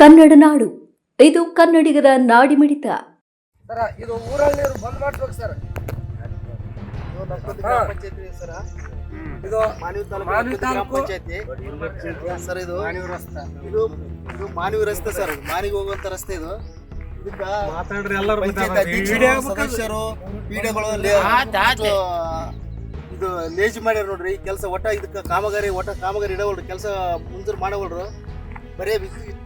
ಕನ್ನಡ ನಾಡು. ಇದು ಕನ್ನಡಿಗರ ನಾಡಿಮಿಡಿತ ಸರ ಇದು ಊರಲ್ಲಿ ನೀರು ಬಂದ್ ಮಾಡ್ಬೇಕು ಸರ್. ಇದು ಮಾನವಿ. ಗ್ರಾಮ ಪಂಚಾಯತಿ ಸರ್. ಇದು ಮಾನವಿ ತಾಲೂಕು ಮಾನವಿ ಗ್ರಾಮ ಪಂಚಾಯತಿ. ಸರ್ ಇದು? ಇದು ಇದು ಮಾನವಿ ರಸ್ತೆ ಸರ್. ಇದು ಮಾನಿಗೆ ಹೋಗುವಂತ ರಸ್ತೆ ಇದು. ಇದಕ್ಕ ಮಾತಾಡ್ರಿ ಎಲ್ಲರೂ ಸದಸ್ಯರು ಪೀಡೆಗಳು ಇದು ಲೇಜಿ ಮಾಡ್ಯಾರ ನೋಡ್ರಿ. ಈ ಕೆಲಸ ಒಟ್ಟ ಇದಕ್ಕ ಕಾಮಗಾರಿ ಒಟ್ಟ ಕಾಮಗಾರಿ ಇಡವಲ್ರಿ. ಕೆಲಸ ಮುಂಜೂರು ಮಾಡವಲ್ರು. ಬರೇ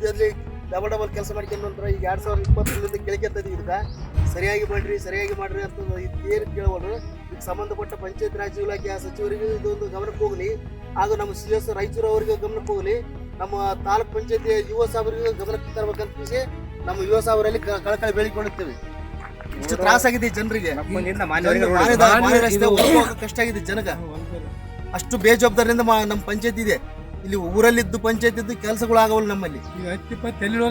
ವಿದ್ಯುತ್ದಲ್ಲಿ ಡಬಲ್ ಡಬಲ್ ಕೆಲಸ ಮಾಡ್ಕೊಂಡು ನಂತರ ಈಗ ಎರಡು ಸಾವಿರದ ಇಪ್ಪತ್ತರಿಂದ ಕೇಳ್ಕೊಂತದ ಇದಕ್ಕ ಸರಿಯಾಗಿ ಮಾಡ್ರಿ ಸರಿಯಾಗಿ ಮಾಡ್ರಿ ಅಂತ ಏನು ಕೇಳೋರು ಇದಕ್ಕೆ ಸಂಬಂಧಪಟ್ಟ ಪಂಚಾಯತ್ ರಾಜ್ ಇಲಾಖೆ ಸಚಿವರಿಗೂ ಇದೊಂದು ಗಮನಕ್ಕೆ ಹೋಗಲಿ. ಹಾಗೂ ನಮ್ಮ ಸಿ ಎಸ್ ರಾಯಚೂರು ಅವರಿಗೆ ಗಮನಕ್ಕೆ ಹೋಗಲಿ. ನಮ್ಮ ತಾಲೂಕ್ ಪಂಚಾಯತಿ ಯುವ ಸಾಹೇಬರಿಗೆ ಗಮನಕ್ಕೆ ತರಬೇಕಂತ ತಿಳಿಸಿ ನಮ್ಮ ಯುವ ಸಾಹೇಬರಲ್ಲಿ ಕಳಕಳಿ ಬೆಳಿಕೊಂಡಿರ್ತೇವೆ ಇಷ್ಟು ತ್ರಾಸಾಗಿದೆ ಜನರಿಗೆ. ಕಷ್ಟ ಆಗಿದೆ ಜನಗ. ಅಷ್ಟು ಬೇಜವಾಬ್ದಾರಿಯಿಂದ ನಮ್ಮ ಪಂಚಾಯತ್ ಇದೆ. ಇಲ್ಲಿ ಊರಲ್ಲಿದ್ದು ಪಂಚಾಯತ್ ಇದ್ದು ಕೆಲಸಗಳು ಆಗವಲ್ಲ ನಮ್ಮಲ್ಲಿ.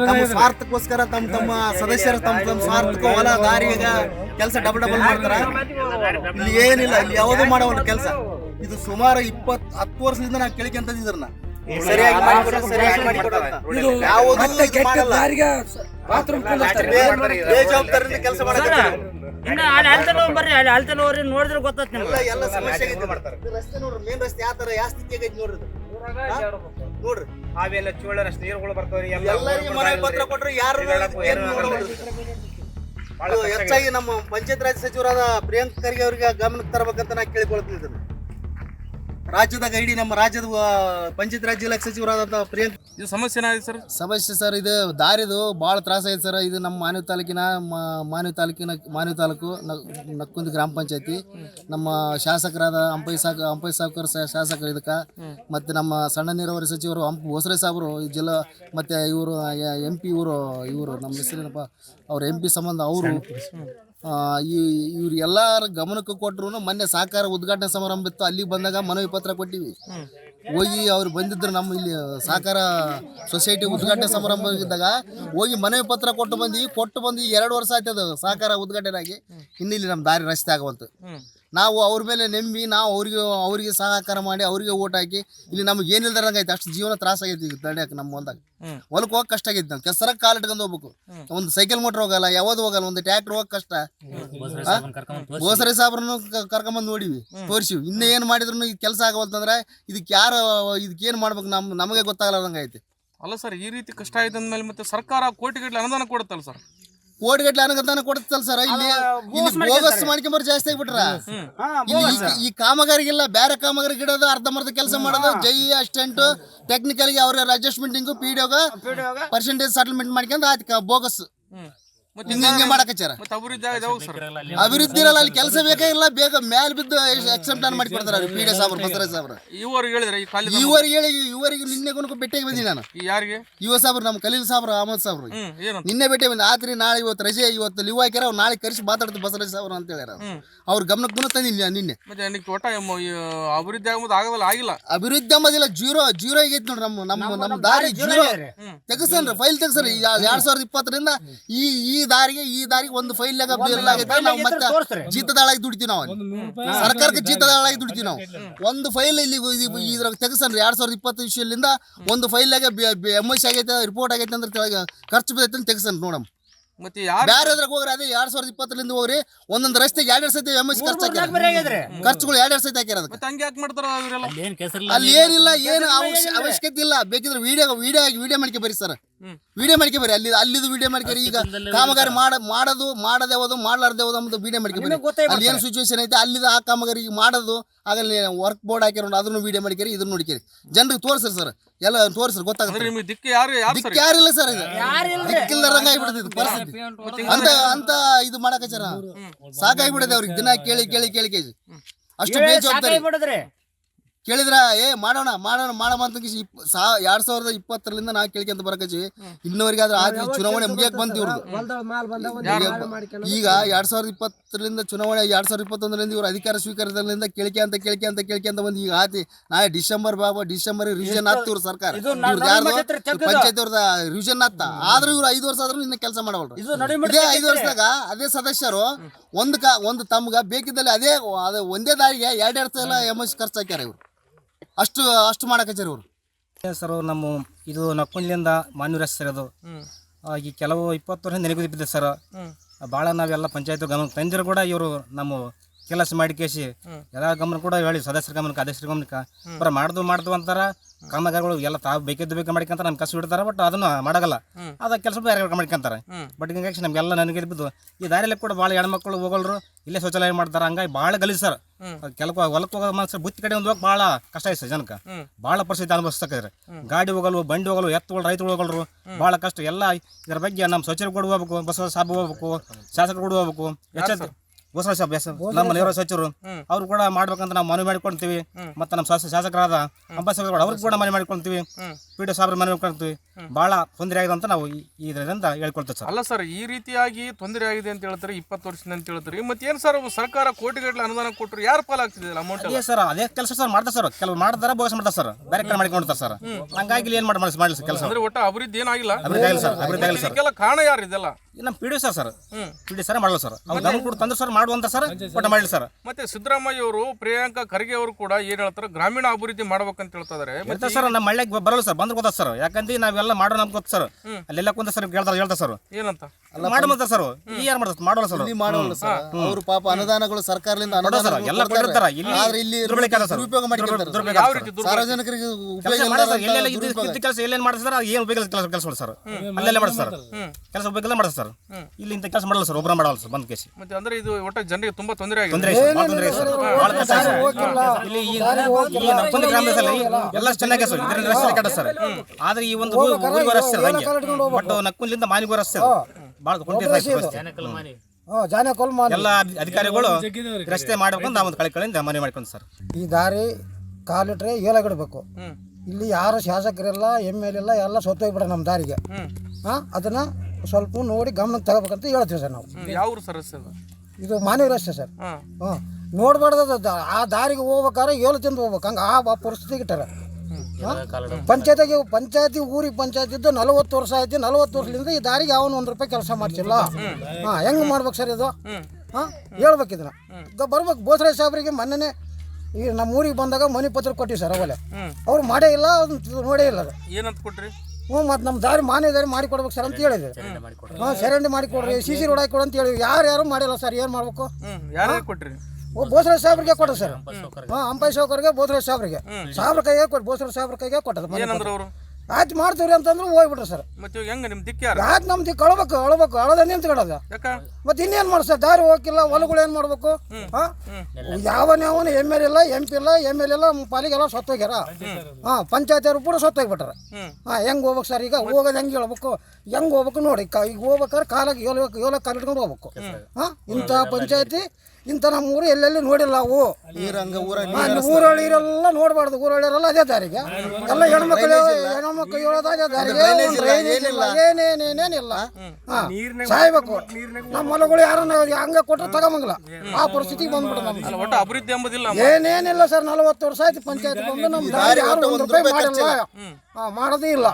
ತಮ್ಮ ಸ್ವಾರ್ಥಕ್ಕೋಸ್ಕರ ತಮ್ಮ ತಮ್ಮ ಸದಸ್ಯರ ತಮ್ಮ ತಮ್ಮ ಸ್ವಾರ್ಥಕ ಹೊಲ ದಾರಿಯಾಗ ಕೆಲಸ ಡಬಲ್ ಡಬಲ್ ಮಾಡ್ತಾರ. ಇಲ್ಲಿ ಏನಿಲ್ಲ ಇಲ್ಲಿ ಯಾವುದೂ ಮಾಡವಲ್ಲ ಕೆಲಸ. ಇದು ಸುಮಾರು ಇಪ್ಪತ್ ಹತ್ತು ವರ್ಷದಿಂದ ನಾವು ಸರಿಯಾಗಿ ಮಾಡಿಕೊಡ ಸರಿಯಾಗಿ ಬೇಜವಾಬ್ದಾರಿಯಿಂದ ಕೆಲಸ ಮಾಡ್ತಾರೆ ಇನ್ನ ಅಲ್ಲಿ ಅಲ್ತನ ಬರ್ರಿ ಅಲ್ಲಿ ಅಲ್ತನ ಹೋಗ್ರಿ ನೋಡಿದ್ರೆ ಗೊತ್ತಾಗ್ತದೆ ಎಲ್ಲ ಸಮಸ್ಯೆ ರಸ್ತೆ ನೋಡ್ರಿ ಮೇನ್ ರಸ್ತೆ ಯಾವ ತರ ಯಾವ ಸ್ಥಿತಿ ಆಗೈತೆ ನೋಡ್ರಿ. ನೋಡ್ರಿ ಅವೆಲ್ಲ ಚೋಳರ ನೀರುಗಳು ಬರ್ತಾವ್ರಿ ಎಲ್ಲರಿಗೂ ಮನೆ ಪತ್ರ ಕೊಟ್ರು ಯಾರು ಹೆಚ್ಚಾಗಿ ನಮ್ಮ ಪಂಚಾಯತ್ ರಾಜ್ ಸಚಿವರಾದ ಪ್ರಿಯಾಂಕ್ ಖರ್ಗೆ ಅವರಿಗೆ ಗಮನಕ್ಕೆ ತರಬೇಕಂತ ನಾ ಕೇಳಿಕೊಳ್ತಿದ್ದೀನಿ ರಾಜ್ಯದಾಗ ಇಡೀ ನಮ್ಮ ರಾಜ್ಯದ ಪಂಚಾಯತ್ ರಾಜ್ ಇಲಾಖೆ ಸಚಿವರಾದಂತ ಪ್ರಿಯಾಂಕ್. ಇದು ಸಮಸ್ಯೆ ಏನಾಗಿದೆ ಸರ್? ಸಮಸ್ಯೆ ಸರ್ ಇದು ದಾರಿದು ಭಾಳ ತ್ರಾಸ ಐತೆ ಸರ್. ಇದು ನಮ್ಮ ಮಾನವ ತಾಲೂಕಿನ ಮ- ಮಾನವ ತಾಲೂಕಿನ ಮಾನವ ತಾಲೂಕು ನ- ನಕ್ಕುಂದಿ ಗ್ರಾಮ ಪಂಚಾಯತಿ. ನಮ್ಮ ಶಾಸಕರಾದ ಅಂಪೈ ಸಾಕ ಅಂಪೈ ಸಾಕರ್ ಶಾಸಕರು ಇದಕ್ಕೆ. ಮತ್ತು ನಮ್ಮ ಸಣ್ಣ ನೀರಾವರಿ ಸಚಿವರು ಹಂಪ ಹೊಸರೆ ಸಾಬ್ರು ಈ ಜಿಲ್ಲಾ ಮತ್ತು ಇವರು ಎಂ ಪಿ ಇವರು ಇವರು. ನಮ್ಮ ಹೆಸರೇನಪ್ಪ ಅವ್ರ ಎಂ ಪಿ ಸಂಬಂಧ ಅವರು. ಈ ಇವ್ರು ಎಲ್ಲಾರ ಗಮನಕ್ಕೆ ಕೊಟ್ಟರು ಮೊನ್ನೆ ಸಹಕಾರ ಉದ್ಘಾಟನಾ ಸಮಾರಂಭ ಇತ್ತು. ಅಲ್ಲಿಗೆ ಬಂದಾಗ ಮನವಿ ಪತ್ರ ಕೊಟ್ಟಿವಿ. ಹೋಗಿ ಅವ್ರು ಬಂದಿದ್ರು ನಮ್ಮ ಇಲ್ಲಿ ಸಹಕಾರ ಸೊಸೈಟಿ ಉದ್ಘಾಟನೆ ಸಮಾರಂಭ ಇದ್ದಾಗ ಹೋಗಿ ಮನವಿ ಪತ್ರ ಕೊಟ್ಟು ಬಂದು ಕೊಟ್ಟು ಬಂದು ಎರಡು ವರ್ಷ ಆಯ್ತದ ಸಹಕಾರ ಉದ್ಘಾಟನೆ ಆಗಿ. ಇನ್ನಿಲ್ಲಿ ನಮ್ಮ ದಾರಿ ರಸ್ತೆ ಆಗವಂತು. ನಾವು ಅವ್ರ ಮೇಲೆ ನಂಬಿ ನಾವು ಅವ್ರಿಗೆ ಅವ್ರಿಗೆ ಸಹಕಾರ ಮಾಡಿ ಅವ್ರಿಗೆ ಓಟ್ ಹಾಕಿ ಇಲ್ಲಿ ನಮ್ಗೆ ಏನಿಲ್ದಂಗೆ ಐತೆ ಅಷ್ಟು ಜೀವನ ತ್ರಾಸ ಆಗೈತಿ ಈಗ ತಡ್ಯಾಕ ನಮ್ಮ ಹೊಲ್ದಾಗ. ಹೊಲಕ್ಕೆ ಹೋಗಿ ಕಷ್ಟ ಆಗೈತಿ ನಮ್ಗೆ. ಕೆಸರ ಕಾಲು ಇಟ್ಕೊಂಡು ಹೋಗ್ಬೇಕು. ಒಂದು ಸೈಕಲ್ ಮೋಟ್ರ್ ಹೋಗಲ್ಲ ಯಾವ್ದು ಹೋಗಲ್ಲ ಒಂದು ಟ್ರ್ಯಾಕ್ಟರ್ ಹೋಗಿ ಕಷ್ಟ. ಗೋಸರಿ ಸಾಬ್ರನ್ನು ಕರ್ಕೊಂಬಂದು ನೋಡಿವಿ ತೋರಿಸಿವಿ. ಇನ್ನ ಏನ್ ಮಾಡಿದ್ರು ಈ ಕೆಲಸ ಆಗವಲ್ತಂದ್ರೆ ಇದಕ್ಕೆ ಯಾರು ಇದಕ್ಕೆ ಏನ್ ಮಾಡ್ಬೇಕು ನಮ್ ನಮಗೆ ಗೊತ್ತಾಗಲಾರ್ದಂಗ ಐತಿ ಅಲ್ಲ ಸರ್ ಈ ರೀತಿ ಕಷ್ಟ ಆಯ್ತು ಅಂದ್ಮೇಲೆ ಮತ್ತೆ ಸರ್ಕಾರ ಕೋಟಿಗಟ್ಟಲೆ ಅನುದಾನ ಕೊಡುತ್ತಲ್ಲ ಸರ್? ಕೋಟಿಗಟ್ಲೆ ಅನಗತಾನ ಕೊಡ್ತಲ್ ಸರ್ ಇಲ್ಲಿ ಬೋಗಸ್ ಮಾಡ್ಕೊಂಬರ್ ಜಾಸ್ತಿ ಆಗ್ಬಿಟ್ರ. ಈ- ಕಾಮಗಾರಿಗೆಲ್ಲ ಬೇರೆ ಕಾಮಗಾರಿ ಇಡೋದು ಅರ್ಧಂಬರ್ಧ ಕೆಲಸ ಮಾಡೋದು ಜೈ ಅಸಿಸ್ಟೆಂಟ್ ಟೆಕ್ನಿಕಲ್ಗೆ ಅವ್ರ ಅಡ್ಜಸ್ಟ್ಮೆಂಟಿಂಗ್ ಪಿ ಪರ್ಸೆಂಟೇಜ್ ಸೆಟಲ್ಮೆಂಟ್ ಮಾಡ್ಕೊಂಡು ಆಯ್ತು ಬೋಗಸ್. ಮತ್ತೆ ಹಿಂಗೆ ಹಿಂಗೆ ಮಾಡಕಚ್ಚಾರ ಮತ್ತೆ ಅಭಿವೃದ್ಧಿ ಆಗಿದೆ ಯಾವಾಗ ಸರ್. ಅಭಿವೃದ್ಧಿ ಇರಲ್ಲ ಅಲ್ಲಿ ಕೆಲಸ ಬೇಕೇ ಇಲ್ಲ ಬೇಗ ಮ್ಯಾಲ್ ಬಿದ್ದು ಎಕ್ಸೆಪ್ಟ್ ಮಾಡಿ ಕೊಡ್ತಾರೆ ಪಿ ಡಿ ಸಾಬ್ರು ಬಸವರಾಜ್ ಸಾಬ್ರು. ಇವರು ಹೇಳಿದ್ರೆ ಈ ಇವರಿಗೆ ಹೇಳಿ ಇವರಿಗೆ ನಿನ್ನೆ ಕೊನಕ ಭೇಟಿಯಾಗಿ ಬಂದಿ ನಾನು. ಈ ಯಾರಿಗೆ? ಯುವ ಸಾಬ್ರು ನಮ್ಮ ಕಲೀಲ್ ಸಾಬ್ರು ಅಹಮದ್ ಸಾಬ್ರು. ಹ್ಮ್ ಏನಂತ? ನಿನ್ನೆ ಭೇಟಿ ಬಂದ ಆತ್ರಿ ನಾಳೆ ಇವತ್ತು ರಜೆ ಇವತ್ತು ಲಿವ್ ಹಾಕ್ಯಾರ ಅವ್ರು ನಾಳೆ ಕರೆಸಿ ಮಾತಾಡ್ತು ಬಸವರಾಜ್ ಸಾಬ್ರು ಅಂತ ಹೇಳ್ಯಾರ ಅವ್ರ. ಗಮನಕ್ಕೆ ತಂದಿಲ್ಲ ನಿನ್ನೆ. ಮತ್ತೆ ನನಗೆ ಒಟ್ಟ ಎಮ್ಮ- ಈ ಅಭಿವೃದ್ಧಿ ಆಗೋದು ಆಗಲ್ಲ ಆಗಿಲ್ಲ. ಅಭಿವೃದ್ಧಿ ಅಂಬೋದಿಲ್ಲ ಜೀರೋ ಜೀರೋ ಆಗೈತಿ ನೋಡ್ರಿ ನಮ್ಮ ನಮ್ಮ ನಮ್ಮ ದಾರಿ ಜೀರೋ. ತೆಗಸನ್ರಿ ಫೈಲ್ ತೆಗಸ್ರಿ ಎರಡ್ ಸಾವಿರದ ಇಪ್ಪತ್ತರಿಂದ ಈ ಈ ದಾರಿಗೆ ಈ ದಾರಿಗೆ ಒಂದು ಫೈಲ್ ಆಗೈತೆ ನಾವು ಮತ್ತೆ ಜೀತದಾಳಾಗಿ ದುಡಿತೀವಿ ನಾವು. ಸರ್ಕಾರಕ್ಕೆ ಜೀತದಾಳಾಗಿ ದುಡಿತೀವಿ ನಾವು. ಒಂದು ಫೈಲ್ ಇಲ್ಲಿ ಇದು- ಇದ್ರಾಗ ತೆಗಸನ್ರಿ ಎರಡ್ ಸಾವಿರದ ಇಪ್ಪತ್ತು ವಿಷಯದಿಂದ ಒಂದು ಫೈಲ್ ಎಂ ಎಸ್ ಆಗೈತೆ ರಿಪೋರ್ಟ್ ಆಗೈತೆ ಅಂದ್ರೆ ಕೆಳಗೆ ಖರ್ಚು ಬಿದ್ದೈತೆ ಅಂತ ತೆಗಸನ್ ನೋಡಮ್ ಮತ್ತೆ ಯಾರು ಬೇರೆ ಅದ್ರಾಗ ಹೋಗ್ರಿ ಅದೇ ಎರಡ್ ಸಾವಿರದ ಇಪ್ಪತ್ತರಿಂದ ಹೋಗ್ರಿ ಒಂದೊಂದು ರಸ್ತೆಗೆ ಎರಡ್ ಸತಿ ಎಂ ಎಸ್ ಖರ್ಚು ಹಾಕ್ಯಾರ. ಖರ್ಚುಗಳು ಎರಡ್ ಸತಿ ಹಾಕ್ಯಾರ ಅದಕ್ಕೆ. ಮತ್ತೆ ಹಂಗೆ ಯಾಕೆ ಮಾಡ್ತಾರ ಅವರೆಲ್ಲ ಅಲ್ಲಿ ಏನಿಲ್ಲ ಏನು ಅವಶ್ಯ ಅವಶ್ಯಕತೆ ಇಲ್ಲ. ಬೇಕಿದ್ರೆ ವಿಡಿಯೋ ವಿಡಿಯೋ ಆಗಿ ವಿಡಿಯೋ ಮಾಡ್ಕೆ ಬರಿ ಸರ್. ವಿಡಿಯೋ ಮಾಡ್ಕೆ ಬರಿ ಅಲ್ಲಿ ಅಲ್ಲಿದು ವಿಡಿಯೋ ಮಾಡ್ಕೇರಿ ಈಗ ಕಾಮಗಾರಿ ಮಾಡ ಮಾಡೋದು ಮಾಡದೆ ಹೋದು ಮಾಡ್ಲಾರ್ದೆ ಹೋದು ಅಂಬುದು ವಿಡಿಯೋ ಮಾಡ್ಕೆ ಬರಿ ಅಲ್ಲಿ ಏನು ಸಿಚುವೇಶನ್ ಐತೆ ಅಲ್ಲಿದ ಆ ಕಾಮಗಾರಿ ಈಗ ಮಾಡೋದು ಆಗಲ್ಲಿ ವರ್ಕ್ ಬೋರ್ಡ್ ಹಾಕಿರೋ ಅದನ್ನು ವಿಡಿಯೋ ಮಾಡ್ಕೇರಿ ಇದನ್ನ ನೋಡ್ಕೇರಿ ಜನರಿಗೆ ತೋರಿಸ್ರಿ ಸರ್. ಎಲ್ಲ ತೋರಿಸ್ರಿ ಗೊತ್ತಾಗುತ್ತೆ. ನಿಮಗೆ ದಿಕ್ಕು ಯಾರು ಯಾರು ಸರ್? ದಿಕ್ಕ ಯಾರಿಲ್ಲ ಸರ್ ಇದು. ದಿಕ್ಕಿಲ್ದಂಗ ಆಗ್ಬಿಡುತ್ತೆ ಇದು ಪರಿಸ್ಥಿತಿ. ಅಂತ ಅಂತ ಇದು ಮಾಡಕಚ್ಚಾರ ಸಾಕಾಗ್ಬಿಡದೆ ಅವ್ರಿಗೆ. ದಿನ ಕೇಳಿ ಕೇಳಿ ಕೇಳಿ ಕೇಳಿ. ಅಷ್ಟು ಬೇಜವಾಬ್ದಾರಿ. ಬಿಡದ್ರಿ ಕೇಳಿದ್ರ ಏ ಮಾಡೋಣ ಮಾಡೋಣ ಮಾಡೋಣ ಅಂತ ಸಾ ಎರಡ್ ಸಾವಿರದ ಇಪ್ಪತ್ತರಿಂದ ನಾ ಕೇಳ್ಕೊಂತ ಬರಕಚ್ಚಿ ಇನ್ನವರೆಗೆ ಆದ್ರೆ ಆದ್ರೆ ಚುನಾವಣೆ ಮುಗಿಯಕ್ ಬಂತು ಇವ್ರದ್ದು ಈಗ ಎರಡ್ ಸಾವಿರದ ಇಪ್ಪತ್ತರಿಂದ ಚುನಾವಣೆ ಎರಡ್ ಸಾವಿರದ ಇಪ್ಪತ್ತೊಂದರಿಂದ ಇವ್ರ ಅಧಿಕಾರ ಸ್ವೀಕಾರದಿಂದ ಅಂತ ಕೇಳಿಕೆ ಅಂತ ಬಂದು ಈಗ ಆತಿ ನಾಳೆ ಡಿಸೆಂಬರ್ ಬಾಬಾ ಡಿಸೆಂಬರ್ ರಿವಿಷನ್ ಆತ ಇವ್ರ ಸರ್ಕಾರ. ನಾ- ಪಂಚಾಯತ್ ಅವ್ರದ ರಿವಿಷನ್ ಆತ. ಆದ್ರೂ ಇವ್ರು ಐದು ವರ್ಷ ಆದ್ರೂ ಇನ್ನ ಕೆಲಸ ಮಾಡವಲ್ರು. ಇದು ಐದು ವರ್ಷದಾಗ ಅದೇ ಸದಸ್ಯರು ಒಂದ್ ಕ ಒಂದು ತಮ್ಗ ಬೇಕಿದ್ದಲ್ಲಿ ಅದೇ ಅದೇ ಒಂದೇ ದಾರಿಗೆ ಎರಡೆರಡು ಸಲ ಎಂ ಎಸ್ ಖರ್ಚು ಹಾಕ್ಯಾರ ಇವ್ರು. ಅಷ್ಟು ಅಷ್ಟು ಮಾಡಕಚ್ಚಾರ ಇವರು. ಸರ್ ನಮ್ಮ ಇದು ನಕ್ಕುಂದ್ಲಿಂದ ಮಾನ್ಯ ರಸ್ತೆ ಸರ್ ಅದು? ಹ್ಮ್. ಆ, ಈ ಕೆಲವು ಇಪ್ಪತ್ತು ವರ್ಷ ನೆನಗು ಬಿದ್ದೆ ಸರ್. ಭಾಳ ನಾವೆಲ್ಲ ಪಂಚಾಯತ್ ಗಮನ ತಂದಿರು ಕೂಡ ಇವರು ನಮ್ಮ ಕೆಲಸ ಮಾಡಿ ಕೇಸಿ. ಎಲ್ಲ ಗಮನ ಕೂಡ ಹೇಳಿ ಸದಸ್ಯರ ಗಮನಕ್ಕೆ ಅಧ್ಯಕ್ಷರ ಗಮನಕ್ಕೆ. ಬರ ಮಾಡ್ದು ಮಾಡ್ದು ಅಂತಾರ ಕಾಮಗಾರಿಗಳು ಎಲ್ಲ ತಾವು ಬೇಕಿದ್ದು ಬೇಕು ಮಾಡ್ಕೊಂತಾರೆ ನಮ್ಮ ಕಸ ಬಿಡ್ತಾರ ಬಟ್ ಅದನ್ನು ಮಾಡಲ್ಲ ಅದ ಕೆಲಸ ಬೇರೆ ಮಾಡ್ಕೊಂತಾರೆ. ಬಟ್ ಹಿಂಗಾಗಿ ನಮಗೆಲ್ಲ ನನಗೆ ಬಿದ್ದು ಈ ದಾರಿಯಲ್ಲಿ ಕೂಡ ಭಾಳ ಹೆಣ್ಮಕ್ಳು ಹೋಗಲ್ರು ಇಲ್ಲೇ ಶೌಚಾಲಯ ಮಾಡ್ತಾರೆ ಹಂಗಾಗಿ ಭಾಳ ಗಲೀಜು ಸರ್. ಕೆಲವು ಹೊಲಕ್ಕೆ ಹೋಗೋ ಮನಸ್ಸು ಬುತ್ತಿ ಕಡೆ ಒಂದು ಬಾಳ ಭಾಳ ಕಷ್ಟ ಐತೆ ಜನಕ್ಕ. ಭಾಳ ಪರಿಸ್ಥಿತಿ ಅನುಭವಿಸ್ತಕ್ಕಾದ್ರೆ ಗಾಡಿ ಹೋಗಲು ಬಂಡಿ ಹೋಗಲ್ವು ಎತ್ತುಗಳು ರೈತರು ಹೋಗಲ್ರು ಭಾಳ ಕಷ್ಟ. ಎಲ್ಲ ಇದ್ರ ಬಗ್ಗೆ ನಮ್ಮ ಸಚಿವರು ಕೂಡ ಹೋಗ್ಬೇಕು ಬಸವ ಸಾಬ್ ಹೋಗ್ಬೇಕು ಶಾಸಕರು ಕೂಡ ಹೋಗ್ಬೇಕು. ಬಸವ ಸಾಬ್ ಎಸ್ ನಮ್ಮ ನೇರ ಸಚಿವರು. ಅವ್ರು ಕೂಡ ಮಾಡ್ಬೇಕಂತ ನಾವು ಮನವಿ ಮಾಡಿಕೊಳ್ತೀವಿ ಮತ್ತೆ ನಮ್ಮ ಶಾಸ ಶಾಸಕರಾದ ಅಂಬಾಸಕರ್ ಕೂಡ ಅವ್ರಿಗೆ ಕೂಡ ಮನವಿ ಮಾಡ್ಕೊಳ್ತೀವಿ ಪಿ ಡಿ ಸಾಬ್ರ ಮನವಿ ಮಾಡ್ಕೊಳ್ತೀವಿ ಬಹಳ ತೊಂದರೆ ಆಗಿದೆ ಅಂತ ನಾವು ಇದರಿಂದ ಹೇಳ್ಕೊಳ್ತೇವೆ ಸರ್. ಅಲ್ಲ ಸರ್ ಈ ರೀತಿಯಾಗಿ ತೊಂದರೆ ಆಗಿದೆ ಅಂತ ಹೇಳ್ತಾರೆ ಇಪ್ಪತ್ತು ವರ್ಷದಿಂದ ಅಂತ ಹೇಳ್ತಾರೆ. ಮತ್ತೆ ಏನು ಸರ್ ಸರ್ಕಾರ ಕೋಟಿಗಟ್ಟಲೆ ಅನುದಾನ ಕೊಟ್ಟರು ಯಾರು ಪಾಲಾಗ್ತಿದೆ ಅಮೌಂಟ್ ಅದೇ ಸರ್ ಅದೇ ಕೆಲಸ ಸರ್ ಮಾಡ್ತಾರೆ ಸರ್. ಕೆಲವು ಮಾಡ್ತಾರೆ ಬೋಸ್ ಮಾಡ್ತಾರೆ ಸರ್. ಬೇರೆ ಕಡೆ ಮಾಡಿಕೊಂಡಿರ್ತಾರೆ ಸರ್. ಹಂಗಾಗಿ ಇಲ್ಲಿ ಏನು ಮಾಡಿ ಮಾಡಿಸ್ ಕೆಲಸ. ಅಂದ್ರೆ ಒಟ್ಟು ಅಭಿವೃದ್ಧಿ ಏನಾಗಿಲ್ಲ? ಅಭಿವೃದ್ಧಿ ಆಗಿಲ್ಲ ಸರ್. ಅಭಿವೃದ್ಧಿ ಆಗಿಲ್ಲ ಸರ್. ಕಾರಣ ಯಾರು ಇದೆಲ್ಲ? ಇದು ನಮ್ಮ P D sir sir. P D sir ಮಾಡಲ್ಲ ಸರ್. ಅವ್ರು ಗಮನ ಕೊಟ್ಟು ತಂದ್ರೆ ಸರ್ ಮಾಡುವಂತ ಸರ್ ಬಟ್ ಮಾಡಲಿ ಸರ್. ಮತ್ತೆ ಸಿದ್ದರಾಮಯ್ಯ ಅವರು ಪ್ರಿಯಾಂಕಾ ಖರ್ಗೆ ಅವರು ಕೂಡ ಏನ್ ಹೇಳ್ತಾರೆ ಗ್ರಾಮೀಣ ಅಭಿವೃದ್ಧಿ ಮಾಡ್ಬೇಕಂತ ಹೇಳ್ತಾರೆ ಮತ್ತೆ ಸರ್ ನಮ್ಮ ಹಳ್ಳಿಗೆ ಬರಲ್ಲ ಸರ್ ಬಂದ್ರೆ ಗೊತ್ತ ಸರ್. ಯಾಕಂದ್ರೆ ನಾವೆಲ್ಲ ಮಾಡೋ ನಮ್ಗೆ ಗೊತ್ತ ಸರ್. ಅಲ್ಲೆಲ್ಲ ಕುಂತ ಸರ್ ಕೇಳ್ತಾರೆ ಹೇಳ್ತಾರೆ ಸರ್. ಏನಂತ? ಮಾಡಮಂತ ಸರ್. ಈ ಯಾರು ಮಾಡ್ತಾರೆ? ಮಾಡೋಲ್ಲ ಸರ್. ಮಾಡೋಲ್ಲ ಸರ್. ಅವರು ಪಾಪ ಅನುದಾನಗಳು ಸರ್ಕಾರದಿಂದ ಕೊಡೋ ಸರ್ ಅನುದಾನ ಎಲ್ಲ ಕೊಟ್ಟಿರ್ತಾರೆ ಇಲ್ಲಿ ಆದ್ರೆ ಇಲ್ಲಿ ದುರ್ಬಳಕೆ ಸರ್. ಉಪಯೋಗ ಸರ್. ಸಾರ್ವಜನಿಕರಿಗೆ ಕೆಲಸ ಉಪಯೋಗ ಮಾಡ್ತಾರೆ ಸರ್ ಇಲ್ಲದಂತ ಎಲ್ಲೆಲ್ಲ ಇದ್ದ ಕೆಲಸ ಎಲ್ಲೇನು ಮಾಡ್ತಾರೆ ಸರ್? ಏನು ಉಪಯೋಗ ಕೆಲಸ ಕೆಲಸ ಕೆಲಸ ಸರ್ ಅಲ್ಲೆಲ್ಲ ಮಾಡ್ತಾರೆ ಸರ್. ಕೆಲಸ ಉಪಯೋಗ ಮಾಡ್ತಾರೆ ಸರ್. ಇಲ್ಲಿ ಇಂಥ ಕೆಲಸ ಮಾಡಲ್ಲ ಸರ್ ಒಬ್ಬರ ಮಾಡಲ್ಲ ಸರ್ ಬಂದ್ ಕೇಸಿ. ಮತ್ತೆ ಅಂದ್ರೆ ಇದು ಒಟ್ಟ ಜನರಿಗೆ ತುಂಬಾ ತೊಂದರೆ ಆಗಿದೆ. ತೊಂದರೆ ಇದೆ ಭಾಳ ತೊಂದರೆ ಸರ್. ಭಾಳ ಕಷ್ಟ ಸರ್. ಇಲ್ಲಿ ಈ ಈ ಗ್ರಾಮದ ಗ್ರಾಮದಲ್ಲಿ ಎಲ್ಲ ಚೆನ್ನಾಗಿದೆ ಸರ್. ಇದರ ರಸ್ತೆ ಕೆಟ್ಟ ಸರ್. ಆದ್ರೆ ಈ ಒಂದು ಊರಿಗೂ ರಸ್ತೆ ಇದೆ ಹಂಗೆ. ಬಟ್ ನಕ್ಕುಂದ್ಲಿಂದ ಮಾನಿಗೂ ರಸ್ತೆ ಬಾಳ ಭಾಳ ಕೊಂಡಿದೆ ರಸ್ತೆ. ಜಾನೆ ಕೊಲ್ ಎಲ್ಲ ಅಧಿಕಾರಿಗಳು ರಸ್ತೆ ಮಾಡ್ಬೇಕು ಅಂತ ಒಂದು ಕಳೆ ಕಳೆಯಿಂದ ಮನೆ ಮಾಡ್ಕೊಂಡು ಸರ್. ಈ ದಾರಿ ಕಾಲಿಟ್ರೆ ಏಲಾಗಿಡ್ಬೇಕು ಇಲ್ಲಿ ಯಾರು ಶಾಸಕರೆಲ್ಲ ಎಂ ಎಲ್ ಇಲ್ಲ ಎಲ್ಲ ಸೊತ್ತೋಗ್ಬಿಡ ನಮ್ಮ ದಾರಿಗೆ. ಅದನ್ನು ಸ್ವಲ್ಪ ನೋಡಿ ಗಮನ ತಗೋಬೇಕಂತ ಹೇಳ್ತೀವಿ ಸರ್ ನಾವು. ಯಾವ ಊರು ಸರ್ ಅದು? ಇದು ಮಾನವ ರಸ್ತೆ ಸರ್. ಹಾ. ಹಾಂ ನೋಡ್ಬಾರ್ದು ಅದು ದ- ಆ ದಾರಿಗೆ ಹೋಗ್ಬೇಕಾದ್ರೆ ಏಳು ತಿಂದು ಹೋಗ್ಬೇಕು ಹಂಗೆ ಆ ಪರಿಸ್ಥಿತಿ ಪರಿಸ್ಥಿತಿಗೆ ಇಟ್ಟಾರ. ಪಂಚಾಯತಿಗೆ ಪಂಚಾಯತಿ ಊರಿಗೆ ಪಂಚಾಯತ್ ಇದ್ದು ನಲವತ್ತು ವರ್ಷ ಆಯ್ತು ನಲವತ್ತು ವರ್ಷದಿಂದ ಈ ದಾರಿಗೆ ಅವನು ಒಂದು ರೂಪಾಯಿ ಕೆಲಸ ಮಾಡ್ತಿಲ್ಲ ಹಾಂ ಹೆಂಗೆ ಮಾಡ್ಬೇಕು ಸರ್ ಇದು? ಹಾಂ ಹೇಳ್ಬೇಕು ಇದನ್ನ. ಈಗ ಬರ್ಬೇಕು ಬೋಸರಾಯ್ ಸಾಹೇಬ್ರಿಗೆ ಮೊನ್ನೆ ಈ ನಮ್ಮ ಊರಿಗೆ ಬಂದಾಗ ಮನೆ ಪತ್ರ ಕೊಟ್ಟಿವಿ ಸರ್ ಅವಲೆ ಅವ್ರು ಮಾಡೇ ಇಲ್ಲ ನೋಡೇ ಇಲ್ಲ ಅದು. ಏನಂತ ಕೊಟ್ರಿ? ಹ್ಞೂ ಮತ್ತು ನಮ್ಮ ದಾರಿ ಮಾನ್ಯ ದಾರಿ ಮಾಡಿ ಕೊಡ್ಬೇಕು ಸರ್ ಅಂತ ಹೇಳಿದ್ರು. ಹಾಂ ಚರಂಡಿ ಮಾಡಿ ಕೊಡ್ರಿ ಸಿ ಸಿ ರೋಡ್ ಹಾಕಿ ಕೊಡು ಅಂತ ಹೇಳಿದ್ರು ಯಾರು ಯಾರು ಮಾಡಿಲ್ಲ ಸರ್ ಏನು ಮಾಡ್ಬೇಕು? ಕೊಟ್ರಿ? ಓ ಬೋಸರಾಜ್ ಸಾಹೇಬ್ರಿಗೆ ಕೊಟ್ಟರು ಸರ್. ಹಾಂ ಅಂಬೈ ಸಾವ್ಕರ್ಗೆ ಬೋಸರಾಜ್ ಸಾಹೇಬ್ರಿಗೆ. ಸಾಹೇಬ್ರ ಕೈಗೆ ಕೊಟ್ಟು ಬೋಸರಾಜ್ ಸಾಹೇಬ್ರ ಕೈಗೆ ಕೊಟ್ಟದು ಮನೆ ಅವರು? ಆಯ್ತು ಮಾಡ್ತೀವ್ರಿ ಅಂತಂದ್ರೆ ಹೋಗ್ಬಿಟ್ರಿ ಸರ್. ಮತ್ತೆ ಇವಾಗ ಹೆಂಗ ನಿಮ್ ದಿಕ್ಕ ಯಾರ? ಯಾಕೆ ನಮ್ದು ಕಳ್ಬೇಕು ಅಳ್ಬೇಕು ಅಳದ ನಿಂತ ಯಾಕ? ಮತ್ತೆ ಇನ್ನೇನು ಮಾಡಿ ಸರ್ ದಾರಿ ಹೋಗಿಲ್ಲ ಹೊಲಗಳು ಏನು ಮಾಡ್ಬೇಕು? ಹಾಂ? ಯಾವನ ಯಾವನ ಎಂ ಎಲ್ ಇಲ್ಲ ಎಂ ಪಿ ಇಲ್ಲ ಎಂ ಎಲ್ ಇಲ್ಲ ಪಾಲಿಗೆಲ್ಲ ಸತ್ತೋಗ್ಯಾರ. ಹಾಂ ಪಂಚಾಯತಿಯವರು ಕೂಡ ಸತ್ತು ಹ್ಮ್. ಹಾಂ ಹೆಂಗೆ ಹೋಗ್ಬೇಕು ಸರ್ ಈಗ? ಹೋಗೋದು ಹೆಂಗೆ ಹೇಳ್ಬೇಕು? ಹೆಂಗೆ ಹೋಗ್ಬೇಕು ನೋಡಿ ಕ ಈಗ ಹೋಗ್ಬೇಕಾದ್ರೆ ಕಾಲಾಗಿ ಏಳ್ಬೇಕು ಏಳಕ್ಕೆ ಕಾಲು ಇಟ್ಕೊಂಡು ಹೋಗ್ಬೇಕು ಹಾಂ ಇಂಥ ಪಂಚಾಯತಿ ಇಂಥ ನಮ್ಮ ಊರು ಎಲ್ಲೆಲ್ಲಿ ನೋಡಿಲ್ಲ ಅವು ನೀರಂಗ ಊರ ಆ, ಊರಳ್ಳಿರೆಲ್ಲ ನೋಡಬಾರ್ದು ಊರಳ್ಳಿರೆಲ್ಲ ಅದೇ ದಾರಿಗೆ. ಎಲ್ಲ ಹೆಣ್ಮಕ್ಳು ಹೆಣ್ಮಕ್ಳು ಹೇಳೋದು ಅದೇ ದಾರಿಗೆ. ಏನೇನೇನೇನಿಲ್ಲ. ಹಾ. ಸಾಯ್ಬೇಕು. ನಮ್ಮ ಹೊಲಗಳು ಯಾರನ್ನ ಹಂಗ ಕೊಟ್ಟರೆ ತಗೊಂಬಂಗಿಲ್ಲ ಆ ಪರಿಸ್ಥಿತಿಗೆ ಬಂದ್ಬಿಟ್ಟು ನಮ್ಗೆ. ಅಲ್ಲ ಒಟ್ಟ ಅಭಿವೃದ್ಧಿ ಎಂಬುದಿಲ್ಲ ಏನೇನಿಲ್ಲ ಸರ್ ನಲವತ್ತು ವರ್ಷ ಆಯ್ತು ಪಂಚಾಯತ್ ಬಂದು ನಮ್ಮ ದಾರಿ ಯಾರು ಒಂದು ರೂಪಾಯಿ ಮಾಡಿಲ್ಲ. ಮಾಡೋದೇ ಇಲ್ಲ.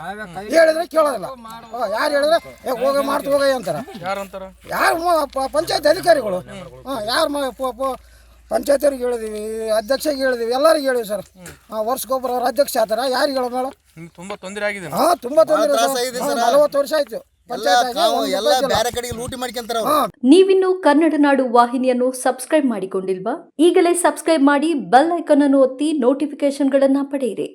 ಹೇಳಿದ್ರೆ ಕೇಳೋದಿಲ್ಲ. ಯಾರು ಹೇಳಿದ್ರೆ ಹೋಗ ಮಾಡ್ತು ಹೋಗ ಅಂತಾರ. ಯಾರು ಪಂಚಾಯತ್ ಅಧಿಕಾರಿಗಳು? ಹಾಂ ಯಾರು ಪಂಚಾಯತಿಯವ್ರಿಗೆ ಹೇಳಿದೀವಿ ಅಧ್ಯಕ್ಷಗೆ ಹೇಳಿದೀವಿ ಎಲ್ಲರಿಗೆ ಹೇಳಿವಿ ಸರ್. ವರ್ಷಕ್ಕೊಬ್ಬರ ಅವ್ರ ಅಧ್ಯಕ್ಷ ಆತರ. ಯಾರಿಗೆ ಹೇಳೋದು ಮೇಡಮ್ ತುಂಬಾ ತೊಂದರೆ ಆಗಿದೆ. ಹಾಂ ತುಂಬ ತೊಂದರೆ. ನಲವತ್ತು ವರ್ಷ ಆಯ್ತು. ಎಲ್ಲ ಪಂಚಾಯತ್ ಎಲ್ಲ ಬೇರೆ ಕಡೆಗೆ ಲೂಟಿ ಮಾಡ್ಕೊಂತಾರ ಅವ್ರು. ನೀವಿನ್ನು ಕನ್ನಡ ನಾಡು ವಾಹಿನಿಯನ್ನು ಸಬ್ಸ್ಕ್ರೈಬ್ ಮಾಡಿಕೊಂಡಿಲ್ವಾ? ಈಗಲೇ ಸಬ್ಸ್ಕ್ರೈಬ್ ಮಾಡಿ ಬೆಲ್ ಐಕಾನ್ ಅನ್ನು ಒತ್ತಿ ನೋಟಿಫಿಕೇಶನ್ಗಳನ್ನ ಪಡೆಯಿರಿ.